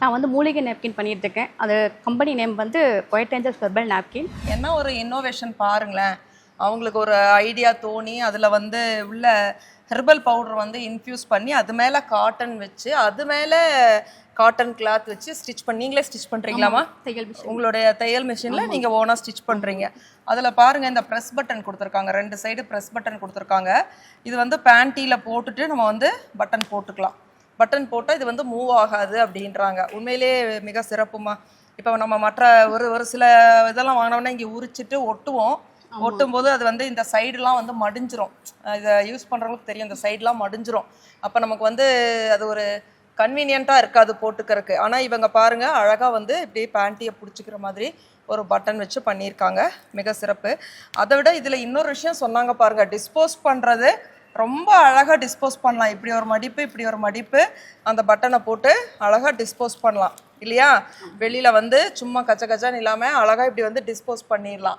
நான் வந்து மூலிகை napkin பண்ணிட்டு இருக்கேன் அது கம்பெனி நேம் வந்து ஒயிட் ஏஞ்சல்ஸ் ஹெர்பல் napkin. என்ன ஒரு இன்னோவேஷன் பாருங்களேன். அவங்களுக்கு ஒரு ஐடியா தோணி அதில் வந்து உள்ள ஹெர்பல் பவுடர் வந்து இன்ஃப்யூஸ் பண்ணி அது மேலே காட்டன் வச்சு அது மேலே காட்டன் கிளாத் வச்சு ஸ்டிச் பண்ணி நீங்களே ஸ்டிச் பண்ணுறீங்களாமா தையல் மிஷின் உங்களுடைய தையல் மிஷினில் நீங்கள் ஓனாக ஸ்டிச் பண்ணுறீங்க அதில் பாருங்கள் இந்த ப்ரெஸ் பட்டன் கொடுத்துருக்காங்க. ரெண்டு சைடு ப்ரெஸ் பட்டன் கொடுத்துருக்காங்க. இது வந்து பேண்டியில் போட்டுட்டு நம்ம வந்து பட்டன் போட்டுக்கலாம். பட்டன் போட்டால் இது வந்து மூவ் ஆகாது அப்படின்றாங்க. உண்மையிலே மிக சிறப்புமா. இப்போ நம்ம மற்ற ஒரு ஒரு சில இதெல்லாம் வாங்கினோம்னா இங்கே உரிச்சிட்டு ஒட்டுவோம். ஒட்டும் போது அது வந்து இந்த சைடுலாம் வந்து மடிஞ்சிரும். இதை யூஸ் பண்ணுறவங்களுக்கு தெரியும். இந்த சைடுலாம் மடிஞ்சிரும். அப்போ நமக்கு வந்து அது ஒரு கன்வீனியண்ட்டாக இருக்காது போட்டுக்கறக்கு. ஆனால் இவங்க பாருங்க அழகாக வந்து இப்படி பேண்டியை பிடிச்சிக்கிற மாதிரி ஒரு பட்டன் வச்சு பண்ணியிருக்காங்க. மிக சிறப்பு. அதை விட இதில் இன்னொரு விஷயம் சொன்னாங்க பாருங்க. டிஸ்போஸ் பண்ணுறது ரொம்ப அழகாக டிஸ்போஸ் பண்ணலாம். இப்படி ஒரு மடிப்பு இப்படி ஒரு மடிப்பு. அந்த பட்டனை போட்டு அழகாக டிஸ்போஸ் பண்ணலாம். இல்லையா? வெளியில் வந்து சும்மா கச்ச கச்சான்னு இல்லாமல் அழகாக இப்படி வந்து டிஸ்போஸ் பண்ணிடலாம்.